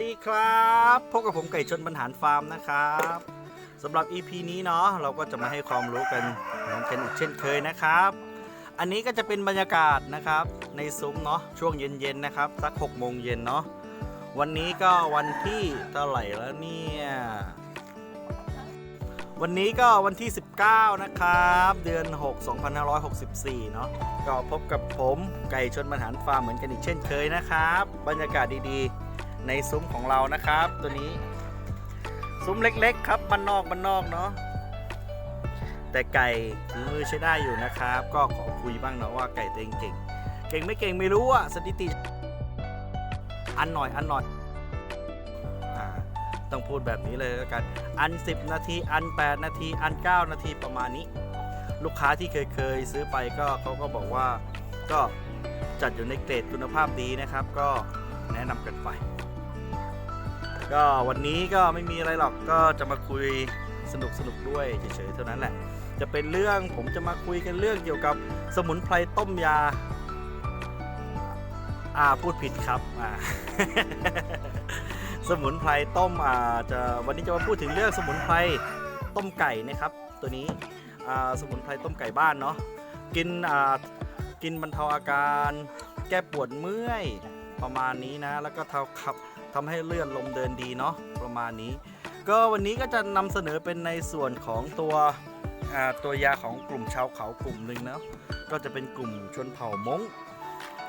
สวัสดีครับพบกับผมไก่ชนบรรหารฟาร์มนะครับสำหรับ EP นี้เนาะเราก็จะมาให้ความรู้กันเหมือนกันอีกเช่นเคยนะครับ อันนี้ก็จะเป็นบรรยากาศนะครับ ในซุ้มเนาะช่วงเย็นๆนะครับสัก6โมงเย็นเนาะวันนี้ก็วันที่เท่าไหร่แล้วเนี่ยวันนี้ก็วันที่ 19 นะครับ เดือน 6 2564 เนาะก็พบกับผมไก่ชนบรรหารฟาร์มเหมือนกันอีกเช่นเคยนะครับ บรรยากาศดีๆ ในซุ้มของเรานะครับ ตัวนี้ ซุ้มเล็กๆ ครับบ้านนอกบ้านนอกเนาะแต่ไก่มือใช้ได้อยู่นะครับ ก็ขอคุยบ้างเนาะว่าไก่ตัวเองเก่ง เก่งไม่เก่งไม่รู้อะสถิติ อันหน่อยอันหน่อยต้องพูดแบบนี้เลยแล้วกัน อัน 10 นาที อัน 8 นาที อัน 9 นาทีประมาณนี้ ลูกค้าที่เคยเคยซื้อไปก็เขาก็บอกว่าก็จัดอยู่ในเกรดคุณภาพดีนะครับ ก็แนะนำกันไป ก็วันนี้ก็ไม่มีอะไรหรอกก็จะมาคุยสนุกสนุกด้วยเฉยๆเท่านั้นแหละ จะเป็นเรื่องผมจะมาคุยกันเรื่องเกี่ยวกับสมุนไพรต้มยา อ่าพูดผิดครับอ่าสมุนไพรต้มอ่าจะวันนี้จะมาพูดถึงเรื่องสมุนไพรต้มไก่นะครับ ตัวนี้อ่าสมุนไพรต้มไก่บ้านเนาะกินอ่ากินบรรเทาอาการ แก้ปวดเมื่อยประมาณนี้นะ แล้วก็เทาขับ ทำให้เลื่อนลมเดินดีเนาะประมาณนี้ ก็วันนี้ก็จะนำเสนอเป็นในส่วนของตัวตัวยาของกลุ่มชาวเขากลุ่มหนึ่งเนาะก็จะเป็นกลุ่มชนเผ่ามง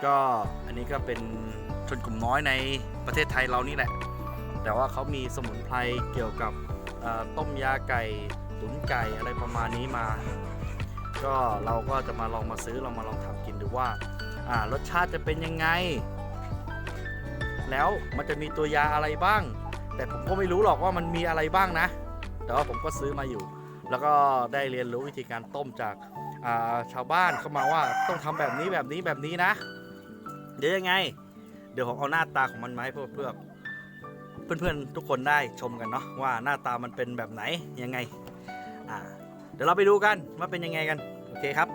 ก็อันนี้ก็เป็นชนกลุ่มน้อยในประเทศไทยเรานี่แหละ แต่ว่าเขามีสมุนไพรเกี่ยวกับต้มยาไก่ตุ๋นไก่อะไรประมาณนี้มา ก็เราก็จะมาลองมาซื้อลองมาลองทำกินดูว่ารสชาติจะเป็นยังไง แล้วมันจะมีตัวยาอะไรบ้าง แต่ผมก็ไม่รู้หรอกว่ามันมีอะไรบ้างนะ แต่ว่าผมก็ซื้อมาอยู่ แล้วก็ได้เรียนรู้วิธีการต้มจากาชาวบ้านเข้ามาว่าต้องทำแบบนี้แบบนี้แบบนี้นะ เดี๋ยวยังไง เดี๋ยวผมเอาหน้าตาของมันมาให้เพื่อเพื่อเพื่อนๆทุกคนได้ชมกันเนาะว่าหน้าตามันเป็นแบบไหนยังไงอ่าเดี๋ยวเราไปดูกันว่าเป็นยังไงกันโอเคครับ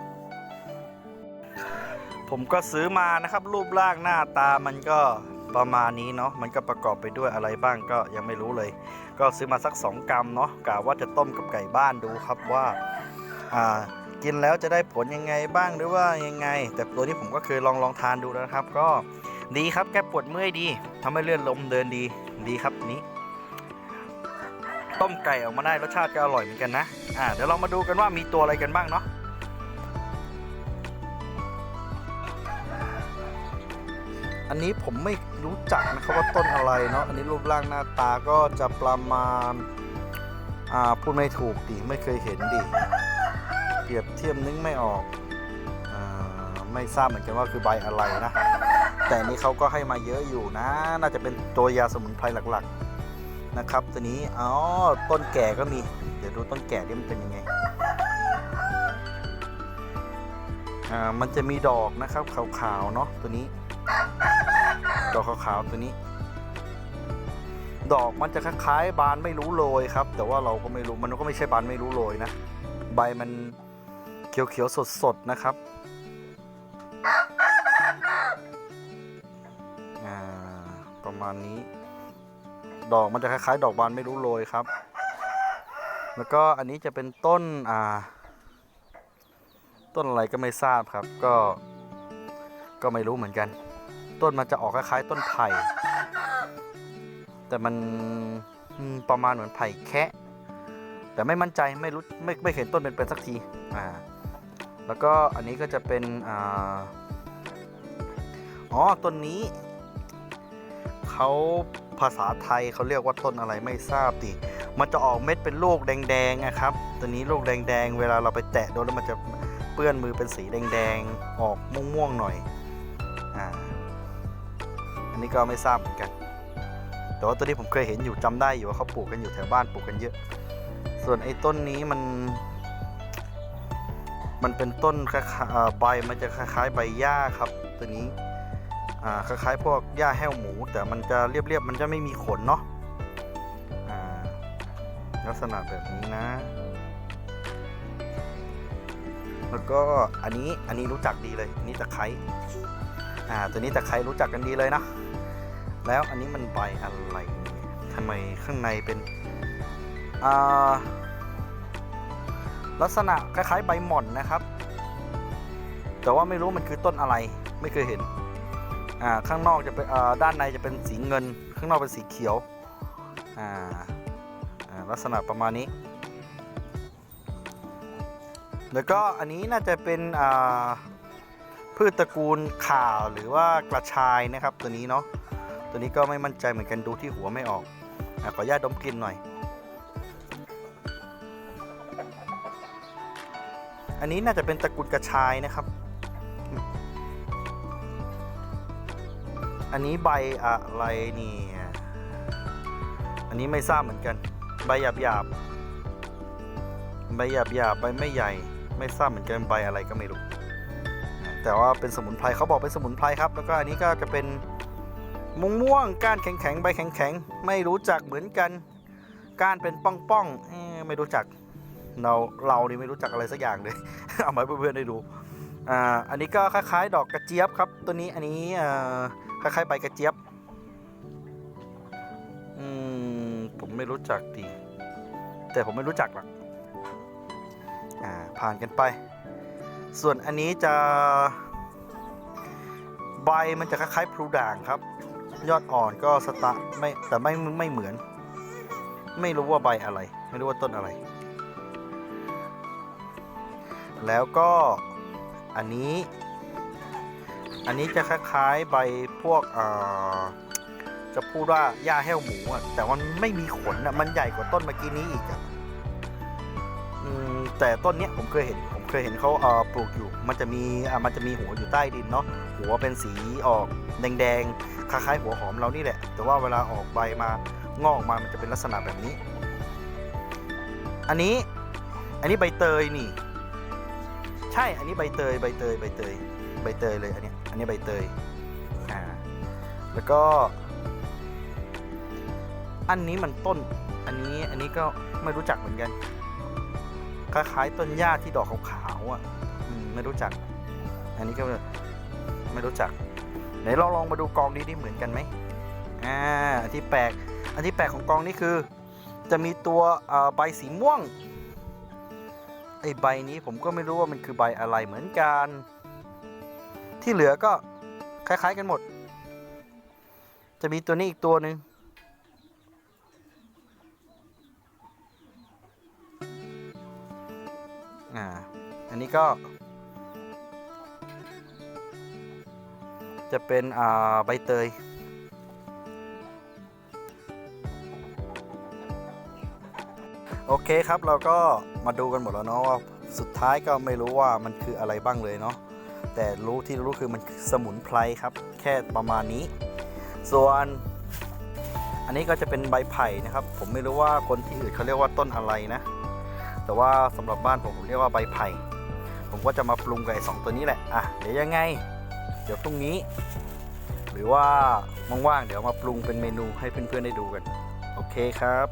ผมก็ซื้อมานะครับรูปร่างหน้าตามันก็ ประมาณนี้เนาะมันก็ประกอบไปด้วยอะไรบ้างก็ยังไม่รู้เลย ก็ซื้อมาสัก 2 กรัมเนาะกะว่าจะต้มกับไก่บ้านดูครับว่าอ่ากินแล้วจะได้ผลยังไงบ้างหรือว่ายังไง แต่ตัวนี้ผมก็เคยลองลองทานดูแล้วนะครับ ก็ดีครับแก้ปวดเมื่อยดีทำให้เลื่อนลมเดินดีดีครับนี้ ต้มไก่ออกมาได้รสชาติก็อร่อยเหมือนกันนะอ่าเดี๋ยวเรามาดูกันว่ามีตัวอะไรกันบ้างเนาะอันนี้ผมไม่ รู้จักนะครับว่าต้นอะไรเนาะอันนี้รูปร่างหน้าตาก็จะประมาณอ่าพูดไม่ถูกดิไม่เคยเห็นดิเปรียบเทียบนึกไม่ออกอ่าไม่ทราบเหมือนกันว่าคือใบอะไรนะ แต่นนี้เขาก็ให้มาเยอะอยู่นะ น่าจะเป็นตัวยาสมุนไพรหลักๆนะครับ ตัวนี้อ๋อต้นแก่ก็มี เดี๋ยวดูต้นแก่ดิมันเป็นยังไงอ่ามันจะมีดอกนะครับขาวๆเนาะตัวนี้ ดอกขาวๆตัวนี้ ดอกมันจะคล้ายๆ บานไม่รู้โรยครับ แต่ว่าเราก็ไม่รู้มันก็ไม่ใช่บานไม่รู้โรยนะ ใบมันเขียวๆสดๆนะครับประมาณนี้ ดอกมันจะคล้ายๆ ดอกบานไม่รู้โรยครับ แล้วก็อันนี้จะเป็นต้นอ่าต้นอะไรก็ไม่ทราบครับ ก็ก็ไม่รู้เหมือนกัน ต้นมันจะออกคล้ายๆ ต้นไผ่แต่มันประมาณเหมือนไผ่แคะแต่ไม่มั่นใจไม่รู้ไม่ไม่เห็นต้นเป็นๆสักทีอ่าแล้วก็อันนี้ก็จะเป็นอ่าอ๋อต้นนี้เขาภาษาไทยเขาเรียกว่าต้นอะไรไม่ทราบดิมันจะออกเม็ดเป็นลูกแดงๆนะครับตัวนี้ลูกแดงๆ เวลาเราไปแตะโดนแล้วมันจะเปื้อนมือเป็นสีแดงๆ ออกม่วงๆหน่อยอ่า อันนี้ก็ไม่ทราบเหมือนกัน แต่ว่าตัวนี้ผมเคยเห็นอยู่จำได้อยู่ว่าเขาปลูกกันอยู่แถวบ้านปลูกกันเยอะ ส่วนไอ้ต้นนี้มัน มันเป็นต้นคล้ายใบมันจะคล้ายๆใบหญ้าครับ ตัวนี้คล้ายๆพวกหญ้าแห้วหมู แต่มันจะเรียบๆมันจะไม่มีขนเนาะลักษณะแบบนี้นะ แล้วก็อันนี้อันนี้รู้จักดีเลยนนี้ตะไคร้อ่าตัวนี้ตะไคร้รู้จักกันดีเลยนะ แล้วอันนี้มันใบอะไรทำไมข้างในเป็นลักษณะคล้ายๆใบหม่อนนะครับ แต่ว่าไม่รู้มันคือต้นอะไรไม่เคยเห็นข้างนอกจะเป็นด้านในจะเป็นสีเงิน ข้างนอกเป็นสีเขียวลักษณะประมาณนี้ แล้วก็อันนี้น่าจะเป็นพืชตระกูลข่าหรือว่ากระชายนะครับตัวนี้เนาะ ตัวนี้ก็ไม่มั่นใจเหมือนกันดูที่หัวไม่ออกอขออนุญาตดมกลิ่นหน่อย อันนี้น่าจะเป็นตะกูลกระชายนะครับ อันนี้ใบอะไรนี่อันนี้ไม่ทราบเหมือนกัน ใบหยาบหยาบใบหยาบหยาบใบไม่ใหญ่ ไม่ทราบเหมือนกันใบอะไรก็ไม่รู้แต่ว่าเป็นสมุนไพรเขาบอกเป็นสมุนไพรครับ แล้วก็อันนี้ก็จะเป็น ม่วงม่วงก้านแข็งๆใบแข็งๆไม่รู้จักเหมือนกันก้านเป็นป้องๆเอ๊ะไม่รู้จักเราเรานี่ไม่รู้จักอะไรสักอย่างเลย เอามาให้เพื่อนๆได้ดูอ่าอันนี้ก็คล้ายๆ ดอกกระเจี๊ยบครับตัวนี้อันนี้คล้ายๆใบกระเจี๊ยบอืมผมไม่รู้จักดีแต่ผมไม่รู้จักหรอกอ่าผ่านกันไป ส่วนอันนี้จะใบมันจะคล้ายๆพลูด่างครับ ยอดอ่อนก็สตะไม่แต่ไม่ไม่เหมือน ไม่รู้ว่าใบอะไร ไม่รู้ว่าต้นอะไร แล้วก็อันนี้ อันนี้จะคล้ายๆใบพวกเอ่อจะพูดว่าหญ้าแห้วหมูอะแต่มันไม่มีขนอะมันใหญ่กว่าต้นเมื่อกี้นี้อีกอะแต่ต้นเนี้ยผมเคยเห็นผ เคยเห็นเขาเอ่อปลูกอยู่ มันจะมีอะมันจะมีหัวอยู่ใต้ดินเนาะหัวเป็นสีออกแดงๆคล้ายๆหัวหอมเรานี่แหละ แต่ว่าเวลาออกใบมางอกออกมามันจะเป็นลักษณะแบบนี้ อันนี้อันนี้ใบเตยนี่ ใช่อันนี้ใบเตยใบเตยใบเตยใบเตยเลยอันเนี้ยอันนี้ใบเตยอ่าแล้วก็ อันนี้มันต้น อันนี้อันนี้ก็ไม่รู้จักเหมือนกัน คล้ายๆต้นหญ้าที่ดอกขาวๆอะไม่รู้จัก อันนี้ก็ไม่รู้จักไหนเราลองมาดูกองนี้ดิเหมือนกันไหมอ่าอันที่แปลกอันที่แปลกของกองนี้คือ จะมีตัวใบสีม่วงไอใบนี้ผมก็ไม่รู้ว่ามันคือใบอะไรเหมือนกัน ที่เหลือก็คล้ายๆกันหมด จะมีตัวนี้อีกตัวหนึ่ง นี้ก็ จะเป็นใบเตย โอเคครับเราก็มาดูกันหมดแล้วเนาะว่าสุดท้ายก็ไม่รู้ว่ามันคืออะไรบ้างเลยเนาะแต่รู้ที่รู้คือมันสมุนไพรครับ แค่ประมาณนี้ ส่วนอันนี้ก็จะเป็นใบไผ่นะครับ ผมไม่รู้ว่าคนที่อื่นเขาเรียกว่าต้นอะไรนะ แต่ว่าสำหรับบ้านผมผมเรียกว่าใบไผ่ ผมก็จะมาปรุงกับไอ้สองตัวนี้แหละอะเดี๋ยวยังไง เดี๋ยวพรุ่งนี้ หรือว่าว่างๆเดี๋ยวมาปรุงเป็นเมนูให้เพื่อนๆได้ดูกัน โอเคครับ